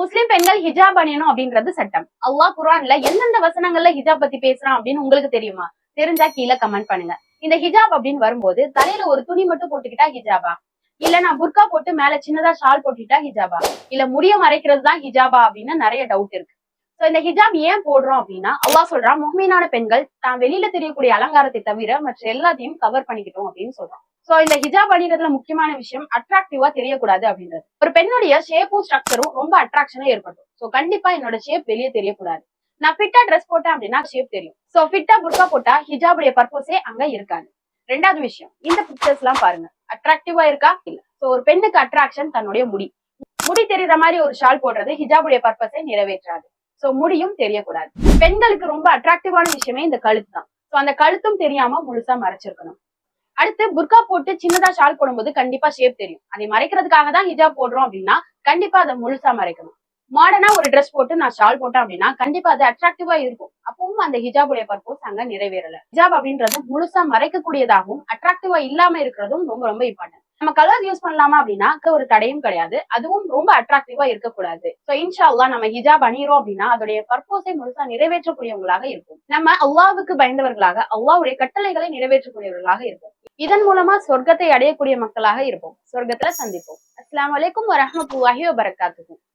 முஸ்லிம் பெண்கள் ஹிஜாப் அணியணும் அப்படின்றது சட்டம். அல்லாஹ் குரான்ல எந்தெந்த வசனங்கள்ல ஹிஜாப் பத்தி பேசுறான் அப்படின்னு உங்களுக்கு தெரியுமா? தெரிஞ்சா கீழே கமெண்ட் பண்ணுங்க. இந்த ஹிஜாப் அப்படின்னு வரும்போது தலையில ஒரு துணி மட்டும் போட்டுக்கிட்டா ஹிஜாபா? இல்ல நான் புர்கா போட்டு மேல சின்னதா ஷால் போட்டுக்கிட்டா ஹிஜாபா? இல்ல முடிய மறைக்கிறது தான் ஹிஜாபா அப்படின்னு நிறைய டவுட் இருக்கு. சோ இந்த ஹிஜாப் ஏன் போடுறோம் அப்படின்னா அல்லாஹ் சொல்றான் முஹ்மீனான பெண்கள் தான் வெளியில தெரியக்கூடிய அலங்காரத்தை தவிர மற்ற எல்லாத்தையும் கவர் பண்ணிக்கிட்டோம் அப்படின்னு சொல்றான். சோ இந்த ஹிஜாப் அணிகிறதுல முக்கியமான விஷயம் அட்ராக்டிவா தெரியக்கூடாது அப்படின்றது. ஒரு பெண்ணுடைய ஷேப்பும் ஸ்ட்ரக்சரும் ரொம்ப அட்ராக்ஷனா ஏற்படும். சோ கண்டிப்பா என்னோட ஷேப் வெளியே தெரியக்கூடாது. நான் ஃபிட்டா ட்ரெஸ் போட்டேன் அப்படின்னா ஷேப் தெரியும். சோ ஃபிட்டா புர்கா போட்டா ஹிஜாபுடைய பர்பஸே அங்க இருக்காது. ரெண்டாவது விஷயம் இந்த பிக்சர்ஸ் எல்லாம் பாருங்க. அட்ராக்டிவா இருக்கா? இல்ல. சோ ஒரு பெண்ணுக்கு அட்ராக்ஷன் தன்னுடைய முடி. முடி தெரியற மாதிரி ஒரு ஷால் போடுறது ஹிஜாபுடைய பர்பஸை நிறைவேற்றாது. சோ முடியும் தெரியக்கூடாது. பெண்களுக்கு ரொம்ப அட்ராக்டிவான விஷயமே இந்த கழுத்து தான். சோ அந்த கழுத்தும் தெரியாம முழுசா மறைச்சிருக்கணும். அடுத்து புர்கா போட்டு சின்னதா ஷால் போடும்போது கண்டிப்பா ஷேப் தெரியும். அதை மறைக்கிறதுக்காக தான் ஹிஜாப் போடுறோம் அப்படின்னா கண்டிப்பா அதை முழுசா மறைக்கணும். மாடர்னா ஒரு ட்ரெஸ் போட்டு நான் ஷால் போட்டேன் அப்படின்னா கண்டிப்பா அது அட்ராக்டிவா இருக்கும். அப்பவும் அந்த ஹிஜாபுடைய பர்பஸ் அங்க நிறைவேறல. ஹிஜாப் அப்படின்றது முழுசா மறைக்கக்கூடியதாகவும் அட்ராக்டிவா இல்லாம இருக்கிறதும் ரொம்ப ரொம்ப இம்பார்ட்டன்ட் நம்ம கலர் யூஸ் பண்ணலாமா அப்படின்னா ஒரு தடையும் கிடையாது. அதுவும் ரொம்ப அட்ராக்டிவா இருக்கக்கூடாது. சோ இன்ஷா அல்லாஹ் நம்ம ஹிஜாப் அணியிறோம் அப்படின்னா அதோடைய பர்பஸை முழுசா நிறைவேற்றக்கூடியவங்களாக இருக்கும் நம்ம அல்லாவுக்கு பயந்தவர்களாக அல்லாவுடைய கட்டளைகளை நிறைவேற்றக்கூடியவர்களாக இருக்கும் இதன் மூலமா சொர்க்கத்தை அடையக்கூடிய மக்களாக இருப்போம். சொர்க்கத்துல சந்திப்போம். அஸ்லாம் வலைக்கும் வரஹ்மத்துல்லாஹி வபரகாத்துக்கும்